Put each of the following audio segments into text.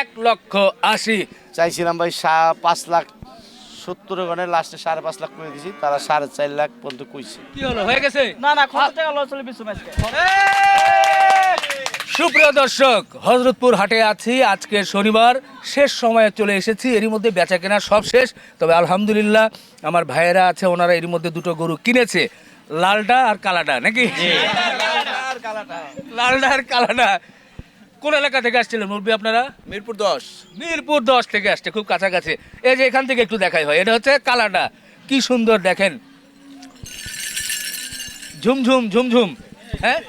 এক লক্ষ আশি। চাইছিলাম ভাই পাঁচ লাখ সত্তর ওখানে লাস্টে সাড়ে পাঁচ লাখ করে দিয়েছি তারা সাড়ে চার লাখ পর্যন্ত কইছে। কি হলো হয়ে গেছে? না না কত টাকা লস হলে বিশু সুপ্রিয় দর্শক হজরতপুর হাটে আছি। আজকে শনিবার শেষ সময়ে চলে এসেছি। এরই মধ্যে বেচা কেনা সব শেষ। তবে আলহামদুলিল্লাহ আমার ভাইয়েরা আছে ওনারা এরই মধ্যে দুটো গরু কিনেছে। লালটা আর কালাটা নাকি? লালটা আর কালাটা কোন এলাকা থেকে আসছিলেন মুরব্বী আপনারা? মিরপুর দশ। মিরপুর দশ থেকে আসছে খুব কাছাকাছি। এই যে এখান থেকে একটু দেখাই হয় এটা হচ্ছে কালাটা কি সুন্দর দেখেন। ঝুমঝুম ঝুমঝুম হ্যাঁ?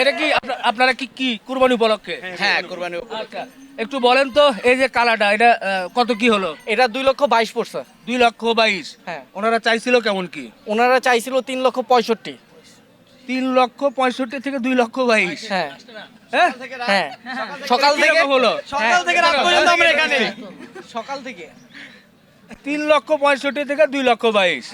এটা কি আপনারা কি কি কুরবানি উপলক্ষে? হ্যাঁ কোরবানি আচ্ছা একটু বলেন তো এই যে কালাটা এটা কত কি হলো? এটা দুই লক্ষ বাইশ পড়ছে। দুই লক্ষ বাইশ। হ্যাঁ। ওনারা চাইছিল কেমন কি? ওনারা চাইছিল তিন লক্ষ পঁয়ষট্টি। তিন লক্ষ পঁয়ষট্টি থেকে দুই লক্ষ বাইশ হ্যাঁ। হ্যাঁ? হ্যাঁ। সকাল থেকে কীরকম হলো। সকাল থেকে রাত পর্যন্ত আমরা এখানে। সকাল থেকে। তিন লক্ষ পঁয়ষট্টি থেকে দুই লক্ষ বাইশ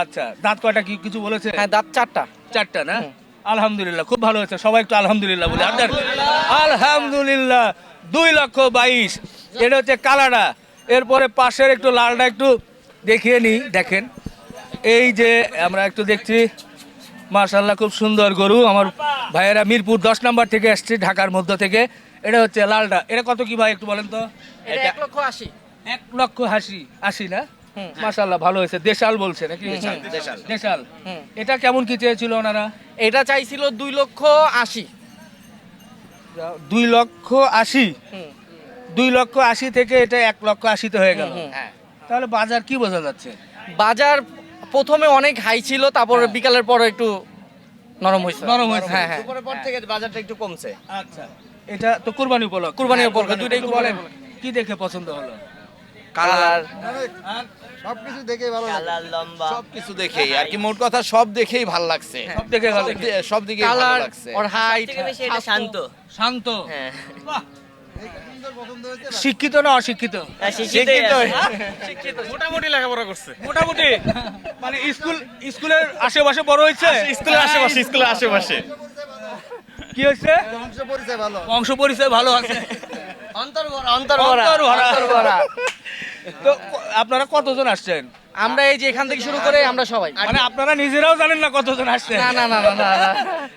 আচ্ছা দাঁত কয়টা কি কিছু বলেছে? হ্যাঁ দাঁত চারটা। চারটা না? আলহামদুলিল্লাহ খুব ভালো হয়েছে। সবাই একটু আলহামদুলিল্লাহ বলে। আপনার আলহামদুলিল্লাহ দুই লক্ষ বাইশ এটা হচ্ছে কালাডা। এরপরে পাশের একটু লালটা একটু দেখিয়ে নিই। দেখেন এই যে আমরা একটু দেখছি। মার্শাল্লাহ খুব সুন্দর গরু। আমার ভাইয়েরা মিরপুর দশ নম্বর থেকে এসছে ঢাকার মধ্য থেকে। এটা হচ্ছে লালটা এটা কত কি ভাই একটু বলেন তো? এক লক্ষ আশি। এক লক্ষ হাসি আশি না? মাশাল্লাহ ভালো হয়েছে। দেশাল বলছে নাকি? দেশাল। দেশাল। এটা কেমন কি চেয়েছিল ওনারা? এটা চাইছিল দুই লক্ষ আশি। দুই লক্ষ আশি? দুই লক্ষ আশি থেকে এটা এক লক্ষ আশিতে হয়ে গেল। হ্যাঁ। তাহলে বাজার কি বোঝা যাচ্ছে? বাজার প্রথমে অনেক হাই ছিল তারপর বিকালের পর একটু নরম হয়েছে। নরম হয়েছে। হ্যাঁ হ্যাঁ। দুপুরের পর থেকে বাজারটা একটু কমছে। আচ্ছা। এটা তো কুরবানি উপলক্ষ। কুরবানির উপলক্ষে, দুইটাই বলেন, কি দেখে পছন্দ হলো? কালার। সব কিছু দেখেই আর কি মোট কথা সব দেখেই ভালো লাগছে। সব দেখে ভালো সব দিকে ভালো লাগছে। ওর হাইট শান্ত। শান্ত? হ্যাঁ। বাহ। শিক্ষিত না অশিক্ষিত? শিক্ষিত। মোটামুটি লেখাপড়া করছে। মোটামুটি। মানে স্কুল স্কুলের আশেপাশে বড় হয়েছে? স্কুলের আশেপাশে স্কুলের আশেপাশে। কি হয়েছে? বংশ পরিচয় ভালো। আছে। অন্তর ভরা। অন্তর ভরা তো আপনারা কতজন আসছেন? আমরা এই যে এখান থেকে শুরু করে আমরা সবাই। মানে আপনারা নিজেরাও জানেন না কতজন আসছেন? না না না না না না।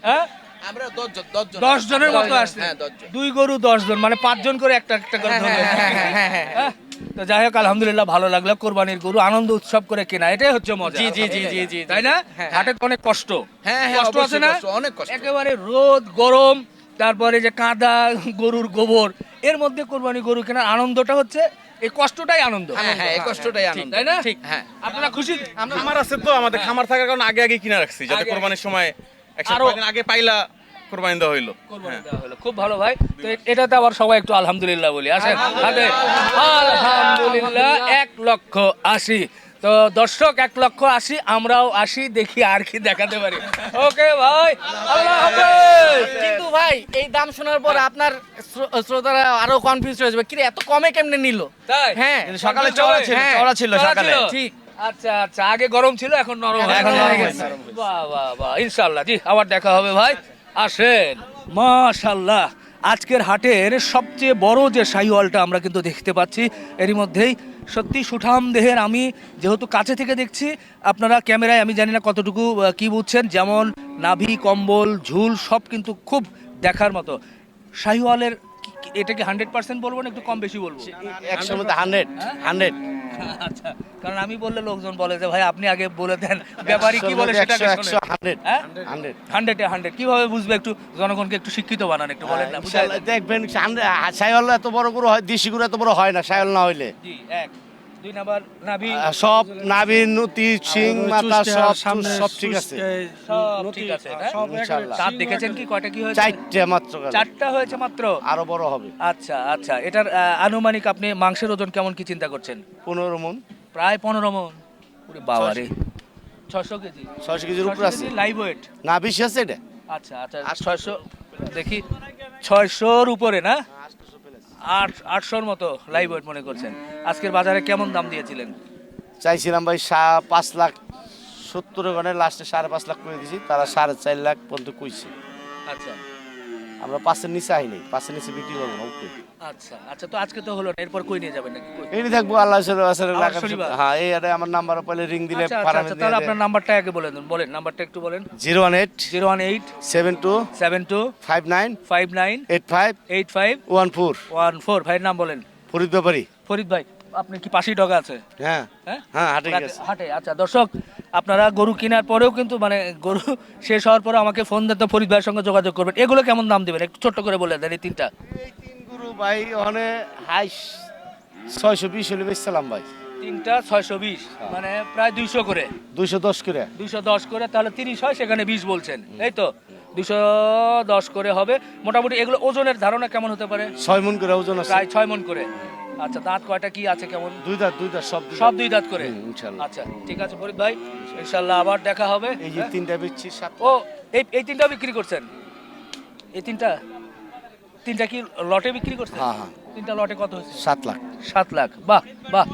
হ্যাঁ? আমরা দশ জন দশ জন। দশ জনের মতো আসছে। হ্যাঁ দশ জন। দুই গরু দশ জন। মানে পাঁচজন করে একটা একটা করে হ্যাঁ। হ্যাঁ, হ্যাঁ, হ্যাঁ, হ্যাঁ। হ্যাঁ? তো যাই হোক আলহামদুলিল্লাহ ভালো লাগল। কোরবানির গরু আনন্দ উৎসব করে কেনা। এটাই হচ্ছে মজা। জি, জি, জি, জি, জি, তাই না? হ্যাঁ। হাটে অনেক কষ্ট। হ্যাঁ, হ্যাঁ, কষ্ট আছে না? অনেক কষ্ট। একেবারে রোদ গরম তারপরে যে কাদা গরুর গোবর এর মধ্যে কোরবানি গরু কেনার আনন্দটা হচ্ছে এই কষ্টটাই আনন্দ। হ্যাঁ হ্যাঁ এই কষ্টটাই আনন্দ। তাই না? ঠিক হ্যাঁ। আপনারা খুশি? খামার আছে তো আমাদের খামার থাকার কারণে আগে আগে কিনে রাখছি যাতে কোরবানির সময় আরো- আগে পাইলা কোরবানি দেওয়া হইল। খুব ভালো ভাই। তো এটাতে আবার সবাই একটু আলহামদুলিল্লাহ বলি আসেন? হাতে? আলহামদুলিল্লাহ এক লক্ষ আশি। তো দর্শক এক লক্ষ আশি আমরাও আসি দেখি আর কি দেখাতে পারি। ওকে ভাই আল্লাহ হাফেজ। কিন্তু ভাই এই দাম শোনার পর আপনার শ্রোতারা আরও কনফিউজ হয়ে যাবে। কিরে এত কমে কেমনে নিল? তাই? হ্যাঁ। সকালে চড়া ছিল হ্যাঁ, চড়া ছিল সকালে। ঠিক। আচ্ছা আচ্ছা আগে গরম ছিল এখন নরম এখন নরম হয়ে গেছে। বাহ বাহ বাহ ইনশাল্লাহ জি আবার দেখা হবে ভাই। আসেন। মাশাল্লাহ আজকের হাটের সবচেয়ে বড় যে শাহিওয়ালটা আমরা কিন্তু দেখতে পাচ্ছি, এরই মধ্যেই সত্যি সুঠাম দেহের আমি যেহেতু কাছে থেকে দেখছি, আপনারা ক্যামেরায় আমি জানি না কতটুকু কি বুঝছেন, যেমন নাভি, কম্বল, ঝুল সব কিন্তু খুব দেখার মতো। শাহিওয়ালের এটা কি হান্ড্রেড পার্সেন্ট বলব না একটু কম বেশি বলব? একশোর মধ্যে হান্ড্রেড হান্ড্রেড আচ্ছা কারণ আমি বললে লোকজন বলে যে ভাই আপনি আগে বলে দেন ব্যাপারী কি বলে সেটা হান্ড্রেড হ্যাঁ? হান্ড্রেড কীভাবে বুঝবে একটু? জনগণকে একটু শিক্ষিত বানান একটু বলেন না দেন। দেখবেন সাইওয়াল এত বড় গুরু হয় দেশি গুরু এত বড় হয় না সাইওয়াল না হইলে। জি এক। দুই নাম্বার নাভি। সব নাভি নতি সিং মাথা সব সব ঠিক আছে। সব ঠিক আছে না? দাঁত দেখেছেন কি? কয়টা কি হয়েছে? চারটে মাত্র চারটা হয়েছে মাত্র? আরও বড় হবে। আচ্ছা আচ্ছা। এটার আনুমানিক আপনি মাংসের ওজন কেমন কি চিন্তা করছেন? পনেরো মন। প্রায় পনেরো মন। ওরে বাবা রে। ছশো কেজি? ছয়শো কেজির উপরে আছে। লাইভ ওয়েট না আছে এটা? আচ্ছা আচ্ছা। ছয়শো দেখি। ছয়শোর উপরে না? আট আটশোর মতো লাইভ ওয়েট মনে করছেন। আজকের বাজারে কেমন দাম দিয়েছিলেন? চাইছিলাম ভাই সা- পাঁচ লাখ সত্তর গণে লাস্টে সাড়ে পাঁচ লাখ করে দিয়েছি তারা সাড়ে চার লাখ পর্যন্ত কইছে। আচ্ছা। আমরা পাঁচের নিচে আইনি পাঁচের নিচে বিক্রি করব না ওকে আচ্ছা আচ্ছা তো আজকে তো হলো না, এরপর কই নিয়ে যাবেন নাকি? কই? এই থাকব আল্লাহ শনিবার? হ্যাঁ এই আরে আমার নাম্বার রিং দিলে আচ্ছা আচ্ছা, আচ্ছা তাহলে আপনার নাম্বারটা আগে বলে দিন বলেন নাম্বারটা একটু বলেন। ভাইয়ের নাম বলেন। ফরিদ ব্যাপারী ফরিদ ভাই আপনি কি পাশেই ডগা আছে? হ্যাঁ। হ্যাঁ? হ্যাঁ হাটে গেছে। হাটে? আচ্ছা দর্শক আপনারা গরু কেনার পরেও কিন্তু মানে গরু শেষ হওয়ার পরে আমাকে ফোন দিতে ফরিদ ভাইয়ের সঙ্গে যোগাযোগ করবেন। এগুলো কেমন দাম দেবেন? একটু ছোট্ট করে বলে দেন এই তিনটা। এই তিন গুরু ভাই ওখানে হাই ছয়শো বিশ হলে বেচছিলাম ভাই। তিনটা ছয়শো বিশ মানে প্রায় দুইশো করে। দুইশো দশ করে। দুইশো দশ করে তাহলে তিরিশ হয় সেখানে বিশ বলছেন। এই তো দুশো দশ করে হবে। মোটামুটি এগুলো ওজনের ধারণা কেমন হতে পারে? ছয় মন করে ওজন আছে। প্রায় ছয় মন করে। আচ্ছা দাঁত কয়টা কি আছে কেমন? দুই দাঁত দুই দাঁত সব সব দুই দাঁত করে? হুম, ইনশাল্লাহ। আচ্ছা ঠিক আছে ফরিদ ভাই ইনশাল্লাহ। আবার দেখা হবে। এই যে তিনটা বিচ্ছি সাত ও এই এই তিনটা বিক্রি করছেন? এই তিনটা? তিনটা কি লটে বিক্রি করছেন? হ্যাঁ, হ্যাঁ। তিনটা লটে কত হয়েছে? সাত লাখ। সাত লাখ। বাহ বাহ।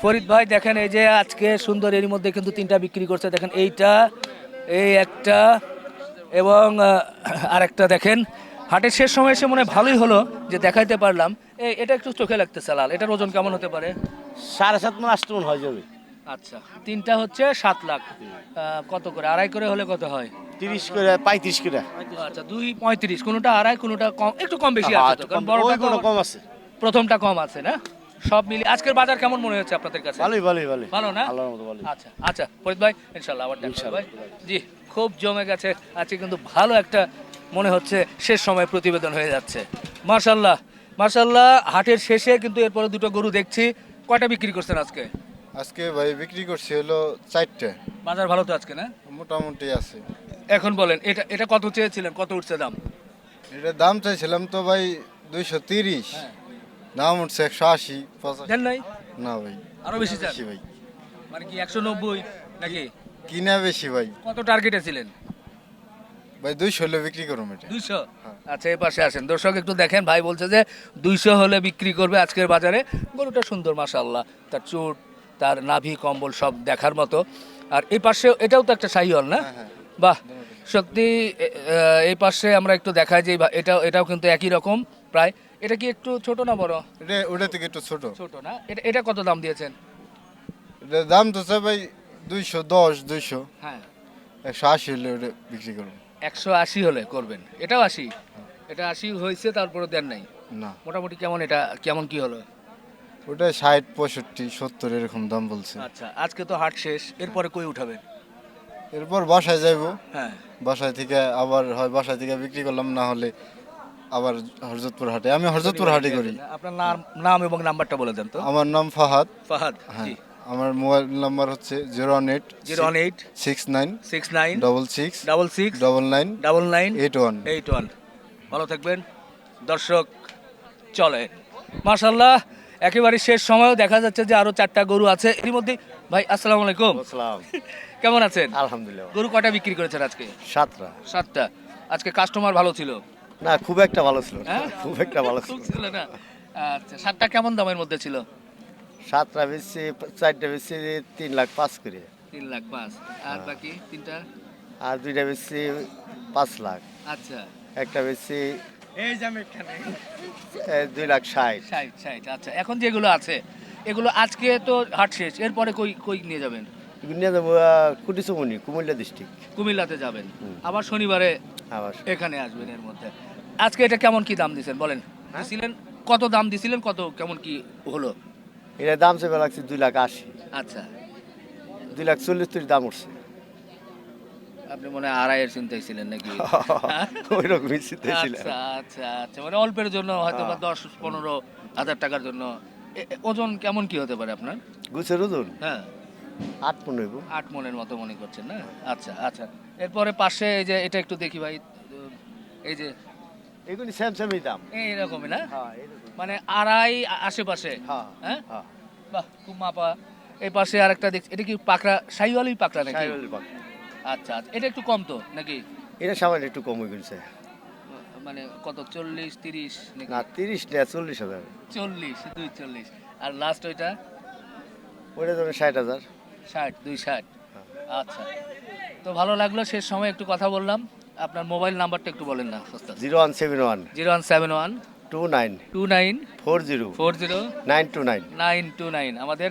ফরিদ ভাই দেখেন এই যে আজকে সুন্দর এর মধ্যে কিন্তু তিনটা বিক্রি করছে। দেখেন এইটা এই একটা এবং আরেকটা দেখেন হাটের শেষ সময় এসে মনে হয় ভালোই হলো যে দেখাইতে পারলাম। এটা একটু চোখে লাগতেছে লাল। এটার ওজন কেমন হতে পারে? সাড়ে সাত মাস আষ্ট মন হয়ে যাবে আচ্ছা তিনটা হচ্ছে সাত লাখ। কত করে? আড়াই করে হলে কত হয়? তিরিশ করে পঁয়ত্রিশ করে। আচ্ছা দুই পঁয়ত্রিশ। কোনোটা আড়াই কোনোটা কম একটু কম বেশি হ্যাঁ, আছে কম আছে। প্রথমটা কম আছে না? সব মিলে আজকের বাজার কেমন মনে হচ্ছে আপনাদের কাছে? ভালোই ভালোই ভালোই। ভালো না? আল্লাহর মতো ভালোই। আচ্ছা আচ্ছা ফরিদ ভাই ইনশাল্লাহ আবার দেখা হবে ভাই। জি খুব জমে গেছে। আজকে কিন্তু ভালো একটা মনে হচ্ছে শেষ সময় প্রতিবেদন হয়ে যাচ্ছে। মার্শাল্লাহ মার্শাল্লাহ হাটের শেষে কিন্তু এরপরে দুটো গরু দেখছি। কয়টা বিক্রি করছেন আজকে? আজকে ভাই বিক্রি করছি হলো চারটে। বাজার ভালো তো আজকে না? মোটামুটি আছে। এখন বলেন এটা এটা কত চেয়েছিলেন? কত উঠছে দাম? এটা দাম চাইছিলাম তো ভাই দুইশো তিরিশ। হ্যাঁ। দাম উঠছে একশো আশি দেন নাই? না ভাই। আরও বেশি চান? বেশি ভাই। মানে কি একশো নব্বই নাকি? কিনা বেশি ভাই। কত টার্গেটে ছিলেন? ভাই দুইশো হলে বিক্রি করুম এটা। দুইশো? আচ্ছা এই পাশে আসেন। দর্শক একটু দেখেন ভাই বলছে যে দুইশো হলে বিক্রি করবে আজকের বাজারে। গরুটা সুন্দর মাশাল্লাহ তার চুট তার নাভি কম্বল সব দেখার মতো। আর এই পাশে এটাও তো একটা শাহিওয়াল না? বাহ! সত্যি এই পাশে আমরা একটু দেখাই যে এটাও এটাও কিন্তু একই রকম প্রায় এটা কি একটু ছোট না বড়? এটা ওটা থেকে একটু ছোট। ছোট না? এটা এটা কত দাম দিয়েছেন? এটা দাম তো চাই ভাই দুইশো দশ দুইশো। হ্যাঁ। একশো আশি হলে ওটা বিক্রি করুন একশো আশি হলে করবেন। এটাও আশি? এটা আশি হয়েছে তারপরে দেন নাই? না। মোটামুটি কেমন এটা কেমন কি হলো? ওটা ষাট পঁয়ষট্টি সত্তর এরকম দাম বলছে। আচ্ছা আজকে তো হাট শেষ। এরপরে কই উঠাবেন? এরপর বাসায় যাইবো। হ্যাঁ। বাসায় থেকে আবার হয় বাসায় থেকে বিক্রি করলাম না হলে আবার হরজতপুর হাটে। আমি হরজতপুর হাটে করি। আপনার নাম নাম এবং নাম্বারটা বলে দেন তো। আমার নাম ফাহাদ। ফাহাদ হ্যাঁ। আমার মোবাইল নাম্বার হচ্ছে zero one eight zero one eight six nine six nine double six double six double nine double nine eight one. Eight one. ভালো থাকবেন। দর্শক চলে। মাশাল্লাহ একেবারে শেষ সময়ও দেখা যাচ্ছে যে আরও চারটা গরু আছে। এর মধ্যে ভাই আসসালামু আলাইকুম। আসসালাম। কেমন আছেন? আলহামদুলিল্লাহ। গরু কয়টা বিক্রি করেছেন আজকে? সাতটা। সাতটা। আজকে কাস্টমার ভালো ছিল? না খুব একটা ভালো ছিল হ্যাঁ? খুব একটা ভালো ছিল ছিল না? আচ্ছা সাতটা কেমন দামের মধ্যে ছিল? সাতটা বেশি চারটা বেশি তিন লাখ পাঁচ করে। তিন লাখ পাঁচ। আর বাকি তিনটা? আর দুইটা বেশি পাঁচ লাখ। আচ্ছা। একটা বেশি এই যে আমি এখানে। দুই লাখ ষাট। ষাট ষাট আচ্ছা। এখন যেগুলো আছে এগুলো আজকে তো হাট শেষ এরপরে কই কই নিয়ে যাবেন? নিয়ে যাব কুটিসুমনি কুমিল্লা ডিস্ট্রিক্ট কুমিল্লাতে যাবেন। আবার শনিবারে এখানে আসবেন এর মধ্যে। আজকে এটা কেমন কি দাম দিছেন বলেন? দিছিলেন? কত দাম দিছিলেন কত কেমন কি হলো? এটা দাম চেপে লাগছে দুই লাখ আশি। আচ্ছা। দুই লাখ চল্লিশ তুলি দাম উঠছে। আপনি মনে হয় আড়াইয়ের চিন্তায় ছিলেন নাকি? ওই রকমই চিন্তা ছিল আচ্ছা আচ্ছা আচ্ছা। মানে অল্পের জন্য হয়তো বা দশ পনেরো হাজার টাকার জন্য। ওজন কেমন কি হতে পারে আপনার? গুছের ওজন? হ্যাঁ। আট পনেরো হইবো। আট মনের মতো মনে করছেন না? আচ্ছা আচ্ছা। এরপরে পাশে এই যে এটা একটু দেখি ভাই এই যে এগুলি সেম সেমই দাম। এইরকমই না? হ্যাঁ মানে আড়াই আশেপাশে হ্যাঁ হ্যাঁ হ্যাঁ? বাহ খুব মাপা। এই পাশে আরেকটা দেখছি এটা কি পাকড়া শাহিওয়ালি পাকড়া নাকি? সাইওয়ালের বাঘ। আচ্ছা আচ্ছা। এটা একটু কম তো নাকি? এটা সামান্য একটু কম হয়ে গেছে। মানে কত চল্লিশ তিরিশ না তিরিশ টাকা চল্লিশ হাজার। চল্লিশ দুই চল্লিশ। আর লাস্ট ওইটা? ওইটা ধরেন ষাট হাজার। ষাট দুই ষাট। আচ্ছা। তো ভালো লাগল শেষ সময় একটু কথা বললাম। আপনার মোবাইল নাম্বারটা একটু বলেন না zero one seven one. Zero one seven one. Two nine. Two nine. Four zero. Four zero. Nine two nine. Nine two nine. আমাদের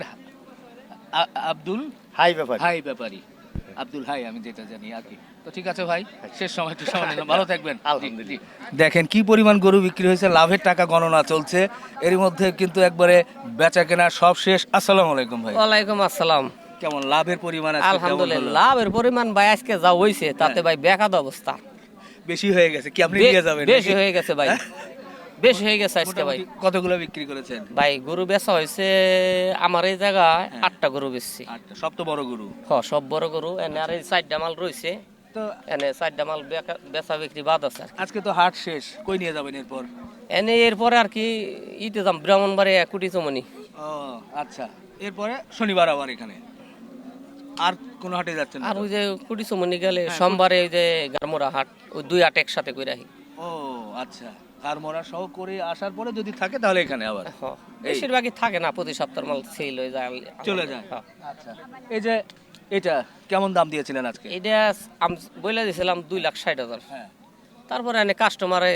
আব্দুল হাই ব্যাপার। হাই ব্যাপারী। আব্দুল হাই আমি যেটা জানি আর কি। তো ঠিক আছে ভাই শেষ সময় একটু সময় নিলাম ভালো থাকবেন। দেখেন কি পরিমাণ গরু বিক্রি হয়েছে লাভের টাকা গণনা চলছে। এর মধ্যে কিন্তু একবারে বেচা কেনা সব শেষ। আসসালামু আলাইকুম ভাই। ওয়ালাইকুম আসসালাম। কেমন লাভের পরিমাণ আলহামদুলিল্লাহ লাভের পরিমাণ ভাই আজকে যা হইছে তাতে ভাই বেকাদ অবস্থা। বেশি হয়ে গেছে কি আপনি নিয়ে যাবেন বেশি হয়ে গেছে ভাই। বেশি হয়ে গেছে আজকে ভাই। কতগুলো বিক্রি করেছেন? ভাই গরু বেচা হয়েছে আমার এই জায়গায় আটটা গরু বেচছি। সব তো বড় গরু। হ সব বড় গরু এনে আর এই চারটা মাল রয়েছে তো এনে চারটা মাল বেচা বিক্রি বাদ আছে আজকে তো হাট শেষ কই নিয়ে যাবেন এরপর? এনে এরপরে আর কি ইতে যাম ব্রাহ্মণবাড়ি কুটি চমনি ও আচ্ছা। এরপরে শনিবার আবার এখানে। আর কোন হাটে যাচ্ছেন না আর ওই যে কুটি চমনি গেলে সোমবারে ওই যে গারমোড়া হাট ওই দুই হাট একসাথে করে রাখি ও আচ্ছা। আর মোরা সহ করে আসার পরে যদি থাকে তাহলে এখানে আবার। বেশিরভাগই থাকে না প্রতি সপ্তাহের মাল সেল হয়ে যায়। চলে যায়। হ্যাঁ। আচ্ছা। এই যে এটা কেমন দাম দিয়েছিলেন আজকে? এটা আমি বলে দিয়েছিলাম দুই লাখ ষাট হাজার। হ্যাঁ। তারপরে এনে কাস্টমারে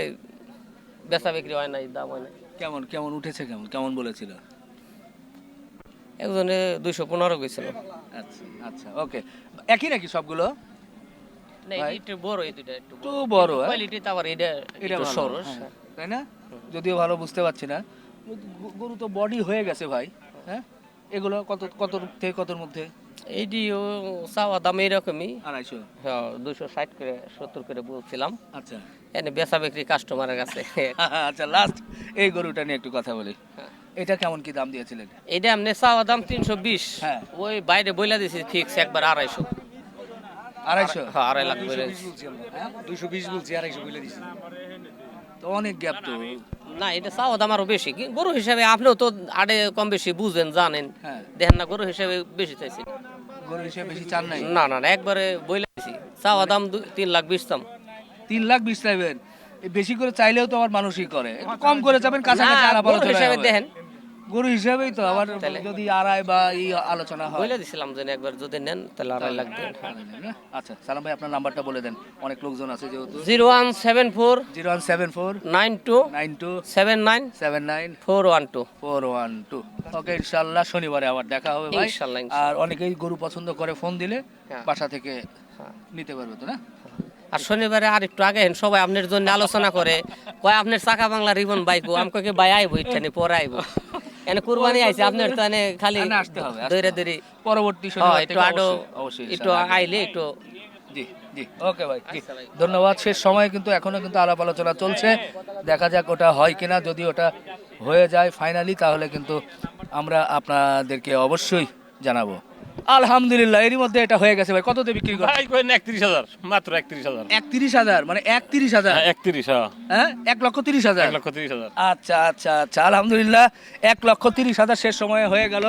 বেচা বিক্রি হয় নাই দাম হয় না কেমন কেমন উঠেছে কেমন? কেমন বলেছিল? একজনে দুইশো পনেরো গেছিল। আচ্ছা আচ্ছা ওকে। একই নাকি সবগুলো? একটু বড় এই দুইটা একটু বড়, হ্যাঁ? কোয়ালিটি তারপর এটা এটা একটু ভালো, সরু হ্যাঁ। তাই না? যদিও ভালো বুঝতে পারছি না। গরু তো বডি হয়ে গেছে ভাই হ্যাঁ? এগুলো কত কত থেকে কতর মধ্যে? এইটিও চাওয়া দাম এইরকমই। আড়াইশো। হ্যাঁ দুশো ষাট করে সত্তর করে বলছিলাম। আচ্ছা। এনে বেচা বিক্রি কাস্টমারের কাছে। আচ্ছা লাস্ট এই গরুটা নিয়ে একটু কথা বলি। এটা কেমন কি দাম দিয়েছিলেন? এমনি চাওয়া দাম তিনশো বিশ। হ্যাঁ। ওই বাইরে বইলা দিছি ফিক্স একবার আড়াইশো। আড়াইশো? হ্যাঁ আড়াই লাখ করে দুশো বিশ বলছি আড়াইশো বলে দিছি। তো অনেক গ্যাপ তো। না এটা চাওয়া দাম আরও বেশি। কি গরু হিসাবে আপনিও তো আড়ে কম বেশি বুঝেন জানেন। হ্যাঁ। দেখেন না গরু হিসাবে বেশি চাইছি। গরু হিসেবে বেশি চান নাই? না না না একবারে বইলা দিছি। চাওয়া দাম তিন লাখ বিশ দাম। তিন লাখ বিশ চাইবেন। বেশি করে চাইলেও তো আবার মানুষই করে। কম করে যাবেন কাছাকাছি আলাপ হিসাবে দেখেন গরু হিসাবেই তো আবার যদি আড়াই বা এই আলোচনা হয়। বইলা দিছিলাম যে একবার যদি নেন তাহলে আড়াই লাখ দেন। আচ্ছা সালাম ভাই আপনার নাম্বারটা বলে দেন। অনেক লোকজন আছে যেহেতু। Zero one seven four zero one seven four nine two nine two seven nine seven nine four one two. Four one two. Okay ইনশাল্লাহ শনিবারে আবার দেখা হবে ভাই। ইনশাল্লাহ। আর অনেকেই গরু পছন্দ করে ফোন দিলে হ্যাঁ। বাসা থেকে নিতে পারবে তো না? আর শনিবারে আর একটু আগে সবাই আপনার জন্য আলোচনা করে কয় আপনার চাকা বাংলা রিবন বাইকো আমি কয়ে ভাই আইবো ইচ্ছানি পরে আইবো। এনে কুরবানি আইছে আপনার তো এনে খালি আসতে হবে, পরবর্তী হ্যাঁ শনিবার একটু আডো একটু আইলে একটু জি জি ওকে ভাই জি। ধন্যবাদ শেষ সময় কিন্তু এখনও কিন্তু আলাপ আলোচনা চলছে। দেখা যাক ওটা হয় কিনা যদি ওটা হয়ে যায় ফাইনালি তাহলে কিন্তু আমরা আপনাদেরকে অবশ্যই জানাব। আলহামদুলিল্লাহ এরই মধ্যে এটা হয়ে গেছে ভাই। কততে বিক্রি করে ভাই করেন একত্রিশ হাজার মাত্র একত্রিশ হাজার। একত্রিশ হাজার মানে একত্রিশ হাজার? হ্যাঁ একত্রিশ হ্যাঁ। হ্যাঁ এক লক্ষ তিরিশ হাজার? এক লক্ষ তিরিশ হাজার। আচ্ছা আচ্ছা আচ্ছা আলহামদুলিল্লাহ এক লক্ষ তিরিশ হাজার শেষ সময়ে হয়ে গেল।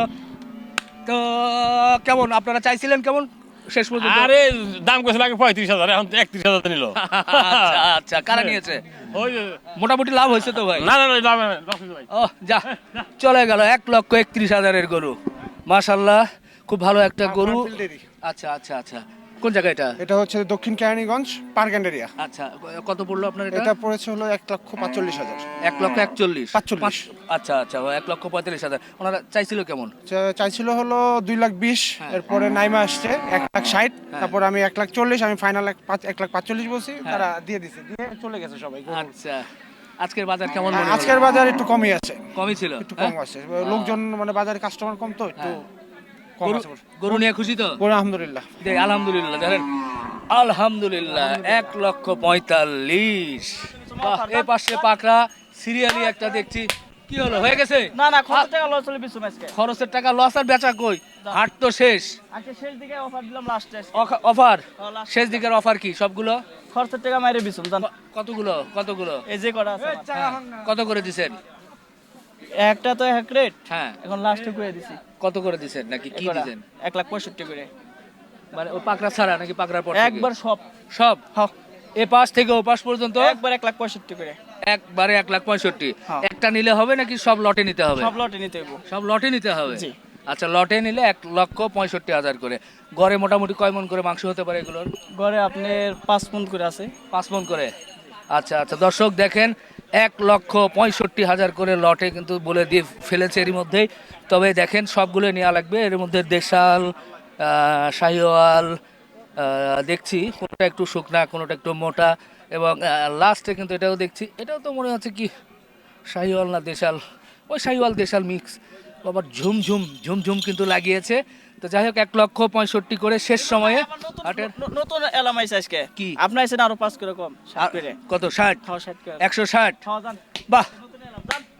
তো কেমন আপনারা চাইছিলেন কেমন? শেষ পর্যন্ত? আরে দাম করেছিল আগে পঁয়ত্রিশ হাজার এখন একত্রিশ হাজার নিল। আচ্ছা আচ্ছা কারা নিয়েছে? ওই মোটামুটি লাভ হয়েছে তো ভাই? না না লাভ ও যা চলে গেল এক লক্ষ একত্রিশ হাজারের গরু। মাশাল্লাহ খুব ভালো একটা গরু। আচ্ছা আচ্ছা আচ্ছা। কোন জায়গা এটা? এটা হচ্ছে দক্ষিণ কেরানীগঞ্জ পার্ক এরিয়া আচ্ছা কত পড়ল আপনার এটা? এটা পড়েছে হলো এক লক্ষ পাঁচচল্লিশ হাজার। এক লক্ষ একচল্লিশ। পাঁচচল্লিশ। পাঁচ- আচ্ছা আচ্ছা এক লক্ষ পঁয়তাল্লিশ হাজার। ওনারা চাইছিল কেমন? চাইছিল হলো দুই লাখ বিশ এরপরে নাইমা আসছে এক লাখ ষাট তারপর আমি এক লাখ চল্লিশ আমি ফাইনাল এক লাখ পাঁচচল্লিশ বলছি তারা দিয়ে দিছে। দিয়ে চলে গেছে সবাই। আচ্ছা আজকের বাজার কেমন মনে? আজকের বাজার একটু কমই আছে। কমই ছিল একটু হ্যাঁ? কম আছে। লোকজন মানে বাজারে কাস্টমার কম তো একটু কম গরু- আছে গরু নিয়ে খুশি তো? গরু আলহামদুলিল্লাহ। আলহামদুলিল্লাহ জানেন? আলহামদুলিল্লাহ এক লক্ষ পঁয়তাল্লিশ। এ পাশে পাকড়া সিরিয়ালি একটা দেখছি। কি হলো হয়ে গেছে? না না কত টাকা লস হলে বিশুম আজকে খরচের টাকা লস আর বেচা কই? হাট তো শেষ। আজকে শেষ দিকে অফার দিলাম লাস্টে অফ- অফার শেষ দিকের অফার কি? সবগুলো? খরচের টাকা মাইরে বিশুম জান। কতগুলো? কতগুলো? এই যে কটা আছে কত করে দিছেন? একটা তো এক রেট হ্যাঁ। এখন লাস্টে করে দিছি। কত করে দিছেন? নাকি কি? দিছেন? এক লাখ পঁয়ষট্টি করে। মানে ও পাকড়া ছাড়া নাকি পাকড়ার পর একবার সব। সব। হ্যাঁ এ পাশ থেকে ও পাশ পর্যন্ত? একবার এক লাখ পঁয়ষট্টি করে। একবারে এক লাখ পঁয়ষট্টি। একটা নিলে হবে নাকি সব লটে নিতে হবে? সব লটে নিতে হবে সব লটে নিতে হবে। আচ্ছা লটে নিলে এক লক্ষ পঁয়ষট্টি হাজার করে। গড়ে মোটামুটি কয় মন করে মাংস হতে পারে এগুলোর? গড়ে আপনার পাঁচ মন করে আছে। পাঁচ মন করে। আচ্ছা আচ্ছা। দর্শক দেখেন এক লক্ষ পঁয়ষট্টি হাজার করে লটে কিন্তু বলে দিয়ে ফেলেছে এরই মধ্যেই। তবে দেখেন সবগুলো নেওয়া লাগবে। এর মধ্যে দেশাল শাহিওয়াল দেখছি কোনোটা একটু শুকনা, কোনোটা একটু মোটা এবং লাস্টে কিন্তু এটাও দেখছি। এটাও তো মনে হচ্ছে কি শাহিওয়াল না দেশাল? ওই শাহিওয়াল দেশাল মিক্স আবার ঝুমঝুম ঝুমঝুম কিন্তু লাগিয়েছে। তো যাই হোক এক লক্ষ পঁয়ষট্টি করে শেষ সময়ে হাটের নতুন এলাম আইছে আজকে। কি? আপনার আইছেন আরও পাঁচ করে কম কত ষাট? করে। একশো ষাট? বাহ।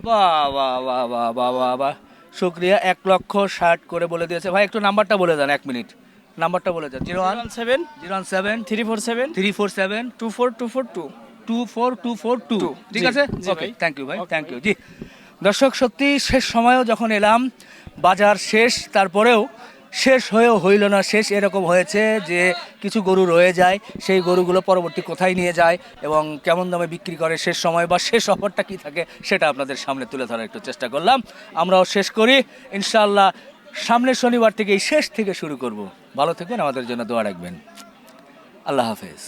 বাহ বাহ বাহ বাহ বাহ বাহ বাহ। শুক্রিয়া এক লক্ষ ষাট করে বলে দিয়েছে। ভাই একটু নাম্বারটা বলে দেন এক মিনিট। নাম্বারটা বলে দেন। Zero one seven. Zero one seven three four seven. Three four seven two four two four two. Two four two four two. ঠিক আছে? ওকে থ্যাংক ইউ ভাই থ্যাংক ইউ জি। দর্শক সত্যি শেষ সময়েও যখন এলাম বাজার শেষ তারপরেও শেষ হয়েও হইল না। শেষ এরকম হয়েছে যে কিছু গরু রয়ে যায়, সেই গরুগুলো পরবর্তী কোথায় নিয়ে যায় এবং কেমন দামে বিক্রি করে, শেষ সময় বা শেষ অফারটা কি থাকে সেটা আপনাদের সামনে তুলে ধরার একটু চেষ্টা করলাম। আমরাও শেষ করি। ইনশাআল্লাহ সামনের শনিবার থেকে এই শেষ থেকে শুরু করব। ভালো থাকবেন, আমাদের জন্য দোয়া রাখবেন। আল্লাহ হাফেজ।